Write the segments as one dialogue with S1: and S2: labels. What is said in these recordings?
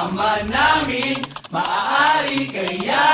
S1: Mama namin, maaari kaya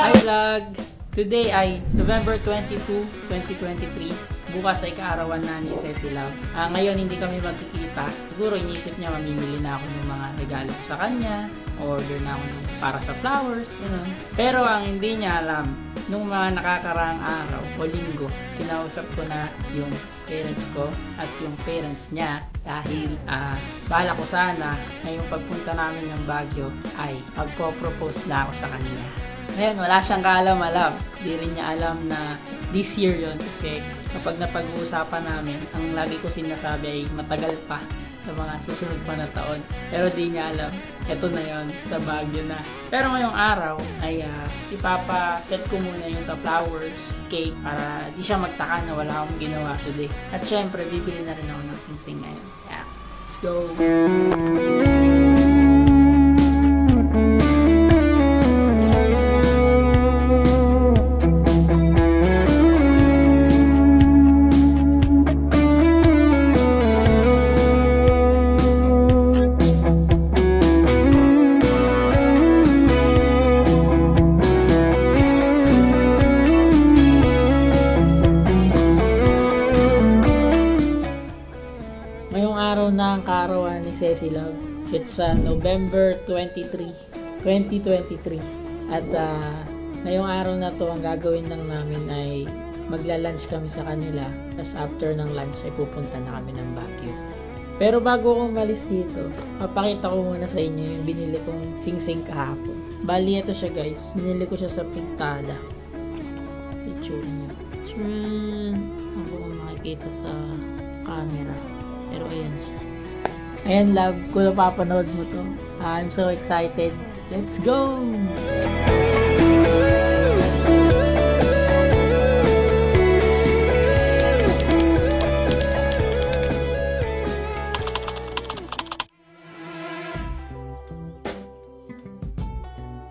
S2: Hi vlog! Today ay November 22, 2023. Bukas ay kaarawan na ni Ceci Love. Ah, ngayon hindi kami magkikita. Siguro inisip niya mamimili na ako ng mga regalo ko sa kanya. Order na ako ng para sa flowers. Ganun. Pero ang hindi niya alam, nung mga nakakaraang araw o linggo, kinausap ko na yung parents ko at yung parents niya dahil ah bala ko sana ngayong pagpunta namin ng Baguio ay magpo-propose na ako sa kanya. Ngayon, wala siyang kaalam-alam. Di rin niya alam na this year yon kasi kapag napag-uusapan namin, ang lagi ko sinasabi ay matagal pa sa mga susunod pa na taon. Pero di niya alam, eto na yon sa Baguio na. Pero ngayong araw ay uh, ipapa-set ko muna yung sa flowers, cake, para di siya magtaka na wala akong ginawa today. At syempre, bibili na rin ako ng sing-sing ngayon. Yeah, let's go! Ceci Love. It's uh, November 23, 2023. At uh, ngayong araw na to, ang gagawin lang namin ay magla-lunch kami sa kanila. Tapos after ng lunch ay pupunta na kami ng Baguio. Pero bago ko umalis dito, papakita ko muna sa inyo yung binili kong sing-sing kahapon. Bali, ito siya guys. Binili ko siya sa Pintada. Picture niya. Tcharan! Ako kung makikita sa camera. Pero ayan siya. Ayan, love ko na papanood mo to. I'm so excited. Let's go!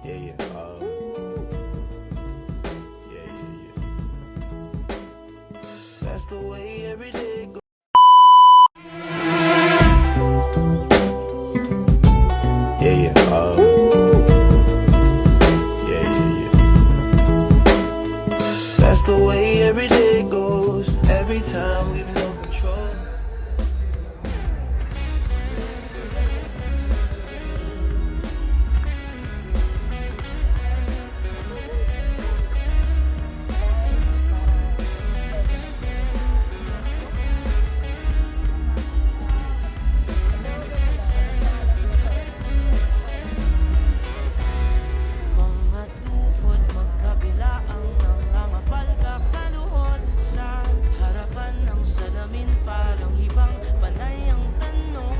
S3: Yeah, yeah, uh, yeah. That's the way every day. Oh.
S4: parang hibang panay ang tanong